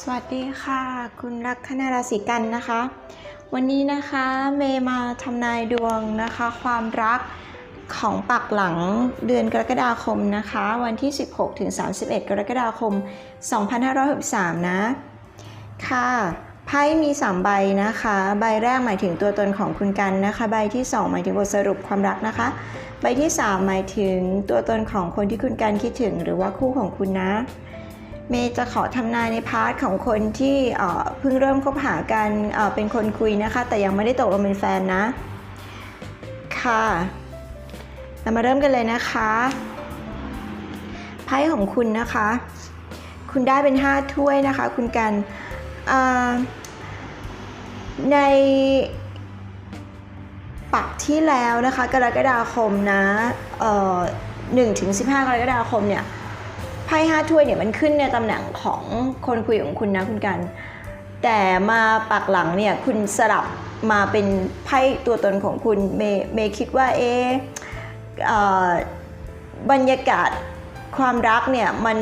สวัสดีค่ะ คุณลัคนาราศีกันนะคะ วันนี้นะคะเมย์มาทำนายดวงนะคะ ความรักของปักหลังเดือนกรกฎาคมนะคะ วันที่ 16ถึง31 กรกฎาคม 2563 นะค่ะไพ่มี 3 ใบนะคะ ใบแรกหมายถึงตัวตนของคุณกันนะคะ ใบที่ 2 หมายถึงบทสรุปความรักนะคะ ใบที่ 3 หมายถึงตัวตนของคนที่คุณกันคิดถึงหรือว่าคู่ของคุณนะ เมย์จะขอทำนายในพาร์ทของคนที่เพิ่งเริ่มคบหากันเป็นคนคุยนะคะ แต่ยังไม่ได้ตกลงเป็นแฟนนะ ค่ะ เรามาเริ่มกันเลยนะคะไพ่ของคุณนะคะ คุณได้เป็น 5 ถ้วยนะคะ คุณกันในปักที่แล้วนะคะ กรกฎาคมนะเอ่อ1ถึง15กรกฎาคมเนี่ย ไพ่ห้าถ้วยเนี่ยมันขึ้นในตำแหน่งของคนคุยของคุณนะคุณกัน แต่มาปักหลังเนี่ยคุณสลับมาเป็นไพ่ตัวตนของคุณเมย์เมย์คิดว่าเออบรรยากาศความรักเนี่ยมัน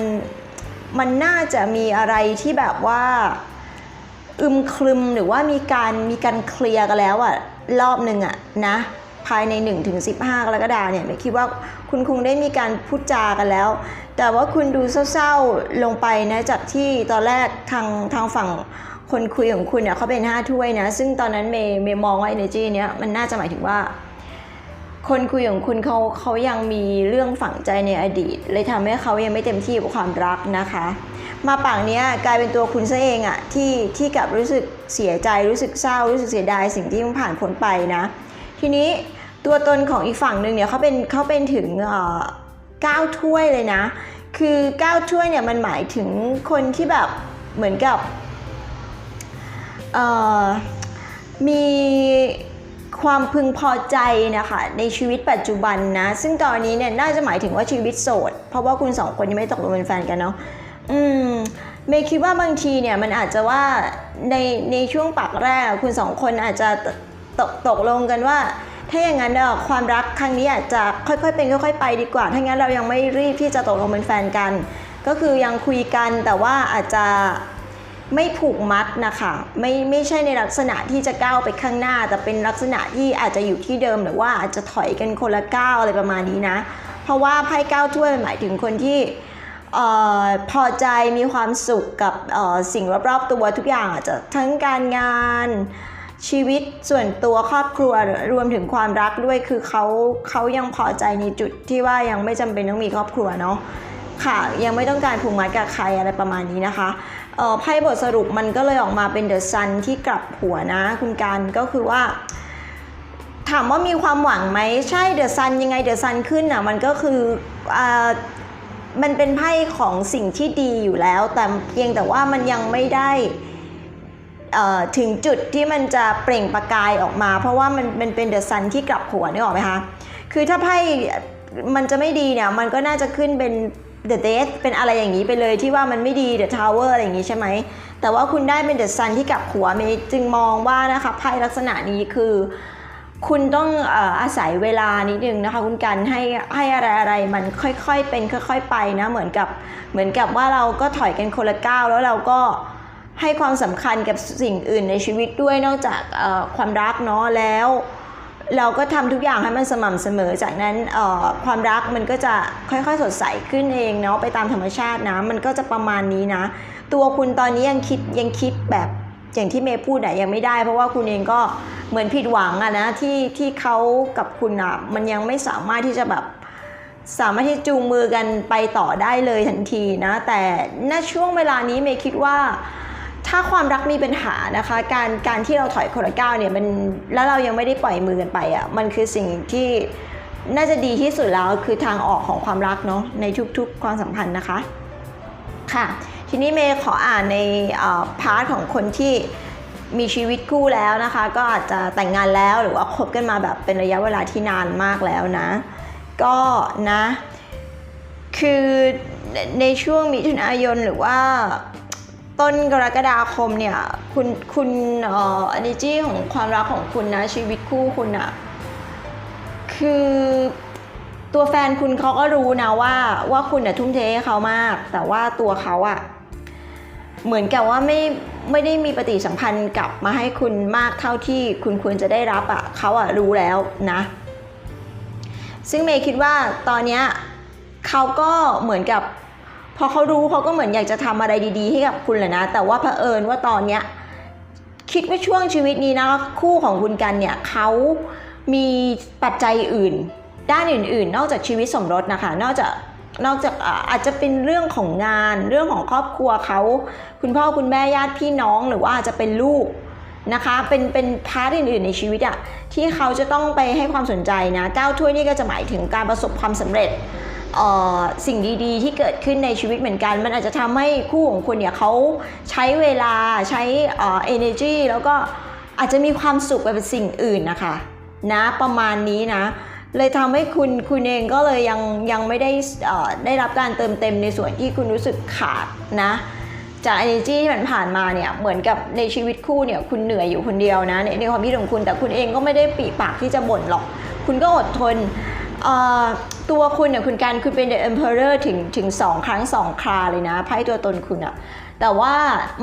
มันน่าจะมีอะไรที่แบบว่าอึมครึมหรือว่ามีการมีการเคลียร์กันแล้วอะรอบหนึ่งอะนะ ภายใน 1-15 กรกฎาเนี่ยเมย์คิดว่าคุณคงได้มีการพูดจากันแล้ว แต่ว่าคุณดูเศร้าๆลงไปนะจากที่ตอนแรกทางทางฝั่งคนคุยของคุณเนี่ยเขาเป็นห้าถ้วยนะ ซึ่งตอนนั้นเมย์เมย์มองว่า energy เนี้ยมันน่าจะหมายถึงว่า คนคุยของคุณเขาเขายังมีเรื่องฝังใจในอดีต เลยทำให้เขายังไม่เต็มที่กับความรักนะคะ มาปางเนี้ยกลายเป็นตัวคุณซะเองอะที่ที่กลับรู้สึกเสียใจรู้สึกเศร้ารู้สึกเสียดายสิ่งที่มันผ่านพ้นไปนะ ทีนี้ตัวตนของอีกฝั่งหนึ่งเนี่ยเขาเป็นเขาเป็นถึงเก้าถ้วยเลยนะ คือเก้าถ้วยเนี่ยมันหมายถึงคนที่แบบเหมือนกับมีความพึงพอใจนะคะในชีวิตปัจจุบันนะ ซึ่งตอนนี้เนี่ยน่าจะหมายถึงว่าชีวิตโสด เพราะว่าคุณสองคนยังไม่ตกลงเป็นแฟนกันเนาะอืมเมย์คิดว่าบางทีเนี่ยมันอาจจะว่าในในช่วงปักแรกคุณสองคนอาจจะ ตกตกลงกันว่า ถ้าอย่างนั้นเอ่อความรักครั้งนี้อาจจะค่อยๆ เป็นค่อย ๆ ไปดีกว่า ถ้างั้นเรายังไม่รีบที่จะตกลงเป็นแฟนกัน ก็คือยังคุยกันแต่ว่าอาจจะไม่ผูกมัดนะคะไม่ไม่ใช่ในลักษณะที่จะก้าวไปข้างหน้า แต่เป็นลักษณะที่อาจจะอยู่ที่เดิมหรือว่าอาจจะถอยกันคนละก้าวอะไรประมาณนี้นะ เพราะว่าไพ่ก้าวถ้วยหมายถึงคนที่ออพอใจมีความสุขกับสิ่งรอบๆตัวทุกอย่างอาจจะทั้งการงาน ชีวิตส่วนตัวครอบครัวรวมถึงความรักด้วยคือเขาเขายังพอใจในจุดที่ว่ายังไม่จำเป็นต้องมีครอบครัวเนาะค่ะยังไม่ต้องการผูกมัดกับใครอะไรประมาณนี้นะคะเออไพ่บทสรุปมันก็เลยออกมาเป็นเดอะซันที่กลับหัวนะ คุณการก็คือว่า ถามว่ามีความหวังไหมใช่เดอะซันยังไงเดอะซันขึ้นอะมันก็คืออ่ามันเป็นไพ่ของสิ่งที่ดีอยู่แล้ว แต่เพียงแต่ว่ามันยังไม่ได้ ถึงจุดที่มันจะเปล่งประกายออกมา เพราะว่ามันมันเป็นเดอะซันที่กลับหัวนึกออกไหมคะคือถ้าไพ่มันจะไม่ดีเนี่ยมันก็น่าจะขึ้นเป็นเดอะเดสเป็นอะไรอย่างนี้ไปเลยที่ว่ามันไม่ดีเดอะทาวเวอร์อะไรอย่างนี้ใช่ไหมแต่ว่าคุณได้เป็นเดอะซันที่กลับหัวเมย์จึงมองว่านะคะไพ่ลักษณะนี้คือคุณต้องเอ่ออาศัยเวลานิดนึงนะคะคุณกันให้ให้อะไรอะไรมันค่อยๆเป็นค่อย ๆ ไปนะเหมือนกับเหมือนกับว่าเราก็ถอยกันคนละก้าวแล้วเราก็ ให้ความสำคัญกับสิ่งอื่นในชีวิตด้วยนอกจากความรักเนาะแล้ว เราก็ทำทุกอย่างให้มันสม่ำเสมอ จากนั้นความรักมันก็จะค่อยๆสดใสขึ้นเองเนาะไปตามธรรมชาตินะมันก็จะประมาณนี้นะ ตัวคุณตอนนี้ยังคิดยังคิดแบบอย่างที่เมย์พูดอะยังไม่ได้ เพราะว่าคุณเองก็เหมือนผิดหวังอะนะที่ที่เขากับคุณอะมันยังไม่สามารถที่จะแบบสามารถที่จูงมือกันไปต่อได้เลยทันทีนะ แต่ณช่วงเวลานี้เมย์คิดว่า ถ้าความรักมีปัญหานะคะ การการที่เราถอยคนละก้าวเนี่ยมันแล้วเรายังไม่ได้ปล่อยมือกันไปอะ่ะมันคือสิ่งที่น่าจะดีที่สุดแล้วคือทางออกของความรักเนาะในทุกๆความสัมพันธ์นะคะค่ะทีนี้เมย์ขออ่านในพาร์ทของคนที่มีชีวิตคู่แล้วนะคะ ก็อาจจะแต่งงานแล้วหรือว่าคบกันมาแบบเป็นระยะเวลาที่นานมากแล้วนะ ก็นะ คือในช่วงมิถุนายนหรือว่า ต้นกรกฎาคมเนี่ยคุณคุณเอ่อ energy ของความรักของคุณนะชีวิตคู่คุณอะคือตัวแฟนคุณเขาก็รู้นะว่าว่าคุณอะทุ่มเทให้เขามาก แต่ว่าตัวเขาอะเหมือนกับว่าไม่ไม่ได้มีปฏิสัมพันธ์กลับมาให้คุณมากเท่าที่คุณควรจะได้รับอะ่ะเขาอะรู้แล้วนะ ซึ่งเมย์คิดว่าตอนเนี้ยเขาก็เหมือนกับ พอเขารู้เขาก็เหมือนอยากจะทำอะไรดีๆให้กับคุณแหละนะ แต่ว่าเผอิญว่าตอนเนี้ยคิดว่าช่วงชีวิตนี้นะคู่ของคุณกันเนี่ยเขามีปัจจัยอื่น ด้านอื่น ๆ นอกจากชีวิตสมรสนะคะ นอกจากนอกจากอาจจะเป็นเรื่องของงานเรื่องของครอบครัวเขาคุณพ่อคุณแม่ญาติพี่น้องหรือว่าอาจจะเป็นลูกนะคะเป็นเป็นพาร์ทอื่นๆในชีวิตอะที่เขาจะต้องไปให้ความสนใจนะเก้าถ้วยนี่ก็จะหมายถึงการประสบความสำเร็จ สิ่งดีๆ ที่เกิดขึ้นในชีวิตเหมือนกัน มันอาจจะทำให้คู่ของคุณเนี่ยเขาใช้เวลาใช้เอ่อ energy แล้วก็อาจจะมีความสุขไปเป็นสิ่งอื่นนะคะนะประมาณนี้นะ เลยทำให้คุณคุณเองก็เลยยังยังไม่ได้ได้รับการเติมเต็มในส่วนที่คุณรู้สึกขาดนะจาก energy ที่มันผ่านมาเนี่ยเหมือนกับในชีวิตคู่เนี่ยคุณเหนื่อยอยู่คนเดียวนะในในความคิดของคุณแต่คุณเองก็ไม่ได้ปีปากที่จะบ่นหรอก คุณก็อดทน ตัวคุณเนี่ยคุณการคุณเป็น the emperor ถึงถึงสองครั้งสองคราเลยนะไพ่ตัวตนคุณอะแต่ว่า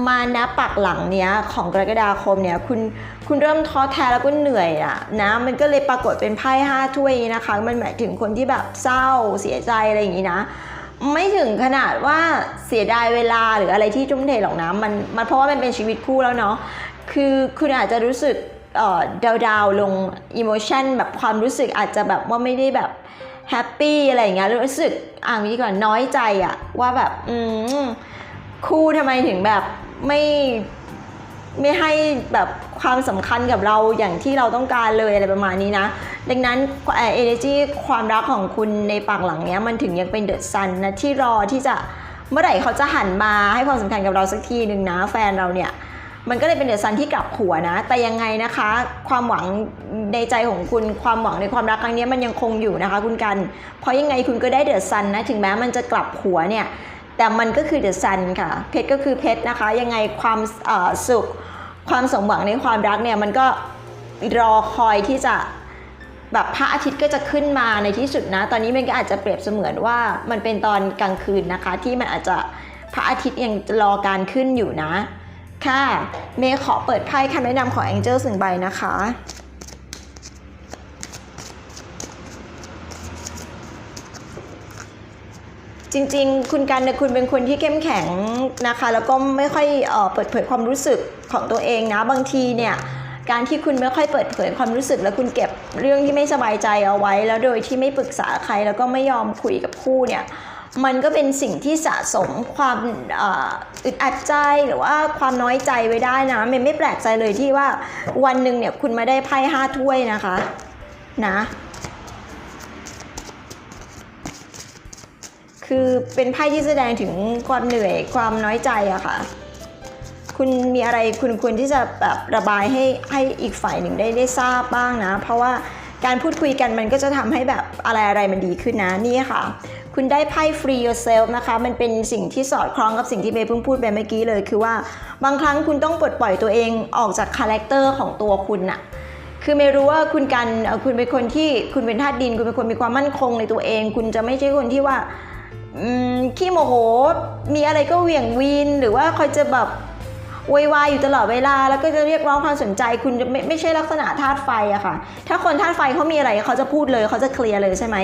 มานับปักหลังเนี้ยของกรกฎาคมเนี่ยคุณคุณเริ่มท้อแท้แล้วก็เหนื่อยอะนะมันก็เลยปรากฏเป็นไพ่ห้าถ้วยนะคะ มันหมายถึงคนที่แบบเศร้าเสียใจอะไรอย่างนี้นะไม่ถึงขนาดว่าเสียดายเวลาหรืออะไรที่ทุ่มเทหรอกนะมันมันเพราะว่ามันเป็นชีวิตคู่แล้วเนาะคือคุณอาจจะรู้สึก ดาวดาวๆลงอิโมชันแบบความรู้สึกอาจจะแบบว่าไม่ได้แบบแฮปปี้อะไรอย่างเงี้ยรู้สึกอ่านดีกว่าน้อยใจอะว่าแบบอืมคู่ทำไมถึงแบบไม่ไม่ให้แบบความสำคัญกับเราอย่างที่เราต้องการเลยอะไรประมาณนี้นะ ดังนั้นเอ่อ energy ความรักของคุณในปากหลังเนี้ยมันถึงยังเป็นเดอะซันนะที่รอที่จะเมื่อไหร่เขาจะหันมาให้ความสำคัญกับเราสักทีหนึ่งนะแฟนเราเนี่ย มันก็เลยเป็นเดอะซันที่กลับหัวนะ แต่ยังไงนะคะ ความหวังในใจของคุณความหวังในความรักครั้งนี้มันยังคงอยู่นะคะ คุณกัน เพราะยังไงคุณก็ได้เดอะซันนะ ถึงแม้มันจะกลับหัวเนี่ย แต่มันก็คือเดอะซันค่ะ เพชรก็คือเพชรนะคะ ยังไงความสุข ความสมหวังในความรักเนี่ยมันก็รอคอยที่จะแบบพระอาทิตย์ก็จะขึ้นมาในที่สุดนะ ตอนนี้มันก็อาจจะเปรียบเสมือนว่ามันเป็นตอนกลางคืนนะคะ ที่มันอาจจะพระอาทิตย์ยังรอการขึ้นอยู่นะ ค่ะ เมย์ขอเปิดไพ่คำแนะนำของ Angel สึงใบนะคะ จริงๆ คุณกันเนี่ยคุณเป็นคนที่เข้มแข็งนะคะ แล้วก็ไม่ค่อยเออเปิดเผยความรู้สึกของตัวเองนะ บางทีเนี่ยการที่คุณไม่ค่อยเปิดเผยความรู้สึก แล้วคุณเก็บเรื่องที่ไม่สบายใจเอาไว้ แล้วโดยที่ไม่ปรึกษาใครแล้วก็ไม่ยอมคุยกับคู่เนี่ย มันก็เป็นสิ่งที่สะสมความอึดอัดใจหรือว่าความน้อยใจไว้ได้นะเมย์ไม่แปลกใจเลยที่ว่าวันหนึ่งเนี่ยคุณมาได้ไพ่ห้าถ้วยนะคะนะคือเป็นไพ่ที่แสดงถึงความเหนื่อยความน้อยใจอะค่ะ คุณมีอะไรคุณควรที่จะแบบระบายให้ให้อีกฝ่ายหนึ่งได้ได้ทราบบ้างนะ เพราะว่าการพูดคุยกันมันก็จะทำให้แบบอะไรอะไรมันดีขึ้นนะนี่ค่ะ คุณได้ไพ่ free yourself นะคะ มันเป็นสิ่งที่สอดคล้องกับสิ่งที่เมย์เพิ่งพูดไปเมื่อกี้เลย คือว่าบางครั้งคุณต้องปลดปล่อยตัวเองออกจากคาแรคเตอร์ของตัวคุณอะคือไม่รู้ว่าคุณกันคุณเป็นคนที่คุณเป็นธาตุดิน คุณเป็นคนมีความมั่นคงในตัวเอง คุณจะไม่ใช่คนที่ว่าขี้โมโห มีอะไรก็เหวี่ยงวีนหรือว่าคอยจะแบบ วยวายอยู่ตลอดเวลา แล้วก็จะเรียกร้องความสนใจ คุณจะไม่ไม่ใช่ลักษณะธาตุไฟอะค่ะ ถ้าคนธาตุไฟเขามีอะไรเขาจะพูดเลยเขาจะเคลียร์เลยใช่ไหม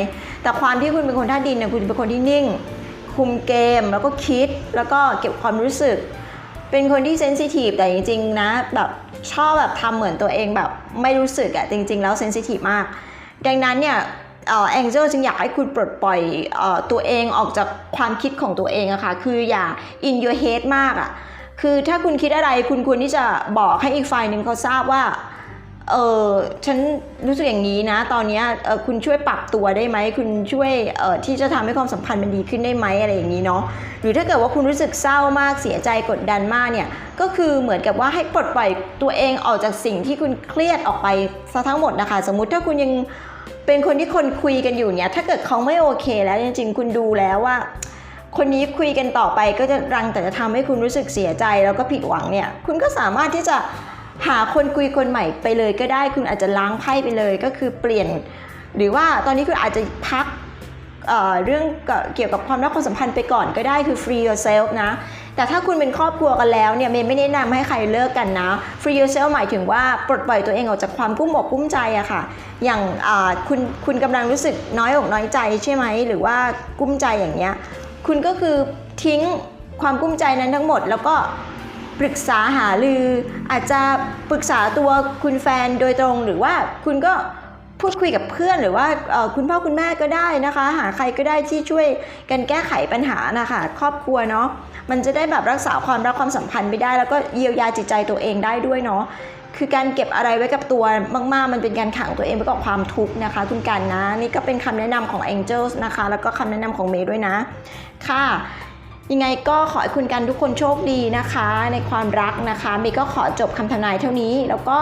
แต่ความที่คุณเป็นคนธาตุดินเนี่ยคุณเป็นคนที่นิ่ง คุมเกมแล้วก็คิดแล้วก็เก็บความรู้สึก เป็นคนที่เซนซิทีฟแต่จริงๆนะแบบชอบแบบทำเหมือนตัวเองแบบไม่รู้สึกอะจริง ๆ แล้วเซนซิทีฟมาก ดังนั้นเนี่ยเอ่อ Angel จึงอยากให้คุณปลดปล่อยเออตัวเองออกจากความคิดของตัวเองอะค่ะ คืออย่า in your head มากอะ คือถ้าคุณคิดอะไรคุณควรที่จะบอกให้อีกฝ่ายหนึ่งเขาทราบว่าเออฉันรู้สึกอย่างนี้นะ ตอนนี้เออคุณช่วยปรับตัวได้ไหม คุณช่วยเออที่จะทำให้ความสัมพันธ์มันดีขึ้นได้ไหมอะไรอย่างนี้เนาะหรือถ้าเกิดว่าคุณรู้สึกเศร้ามากเสียใจกดดันมากเนี่ยก็คือเหมือนกับว่าให้ปลดปล่อยตัวเองออกจากสิ่งที่คุณเครียดออกไปซะทั้งหมดนะคะ สมมุติถ้าคุณยังเป็นคนที่คนคุยกันอยู่เนี่ยถ้าเกิดเขาไม่โอเคแล้วจริงๆ คุณดูแล้วว่า คนนี้คุยกันต่อไปก็จะรังแต่จะทำให้คุณรู้สึกเสียใจแล้วก็ผิดหวังเนี่ยคุณก็สามารถที่จะหาคนคุยคนใหม่ไปเลยก็ได้ คุณอาจจะล้างไพ่ไปเลยก็คือเปลี่ยน หรือว่าตอนนี้คุณอาจจะพักเเรื่องเกี่ยวกับความรักความสัมพันธ์ไปก่อนก็ได้คือ free yourself นะ แต่ถ้าคุณเป็นครอบครัวกันแล้วเนี่ยเมย์ไม่แนะนำให้ใครเลิกกันนะ free yourself หมายถึงว่าปลดปล่อยตัวเองออกจากความกุ้มอกกุ้มใจอะค่ะ อย่างคุณคุณกำลังรู้สึกน้อยอกน้อยใจใช่ไหมหรือว่ากุ้มใจอย่างเงี้ย คุณก็คือทิ้งความกุ้มใจนั้นทั้งหมด แล้วก็ปรึกษาหารือ อาจจะปรึกษาตัวคุณแฟนโดยตรงหรือว่าคุณก็พูดคุยกับเพื่อนหรือว่าคุณพ่อคุณแม่ก็ได้นะคะ หาใครก็ได้ที่ช่วยกันแก้ไขปัญหานะคะครอบครัวเนาะมันจะได้แบบรักษาความรักความสัมพันธ์ไปได้ แล้วก็เยียวยาจิตใจตัวเองได้ด้วยเนาะ คือการเก็บอะไรไว้กับตัวมากๆ มันเป็นการขังตัวเองไว้กับความทุกข์นะคะคุณกันนะ นี่ก็เป็นคำแนะนำของ Angels นะคะ แล้วก็คำแนะนำของเมย์ด้วยนะ ค่ะ ยังไงก็ขอให้คุณกันทุกคนโชคดีนะคะ ในความรักนะคะ เมย์ก็ขอจบคำทำนายเท่านี้ แล้วก็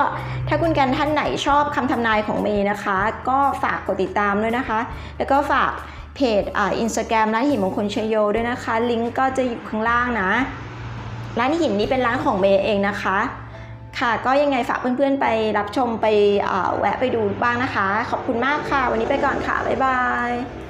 ถ้าคุณกันท่านไหนชอบคำทำนายของเมย์นะคะ ก็ฝากกดติดตามด้วยนะคะ แล้วก็ฝากเพจอ่าอินสตาแกรมร้านหินมงคลชยโยด้วยนะคะ ลิงก์ก็จะอยู่ข้างล่างนะ ร้านหินนี้เป็นร้านของเมย์เองนะคะ ค่ะ ก็ยังไงฝากเพื่อนๆไปรับชมไปแวะไปดูบ้างนะคะ ขอบคุณมากค่ะ วันนี้ไปก่อนค่ะ บ๊ายบาย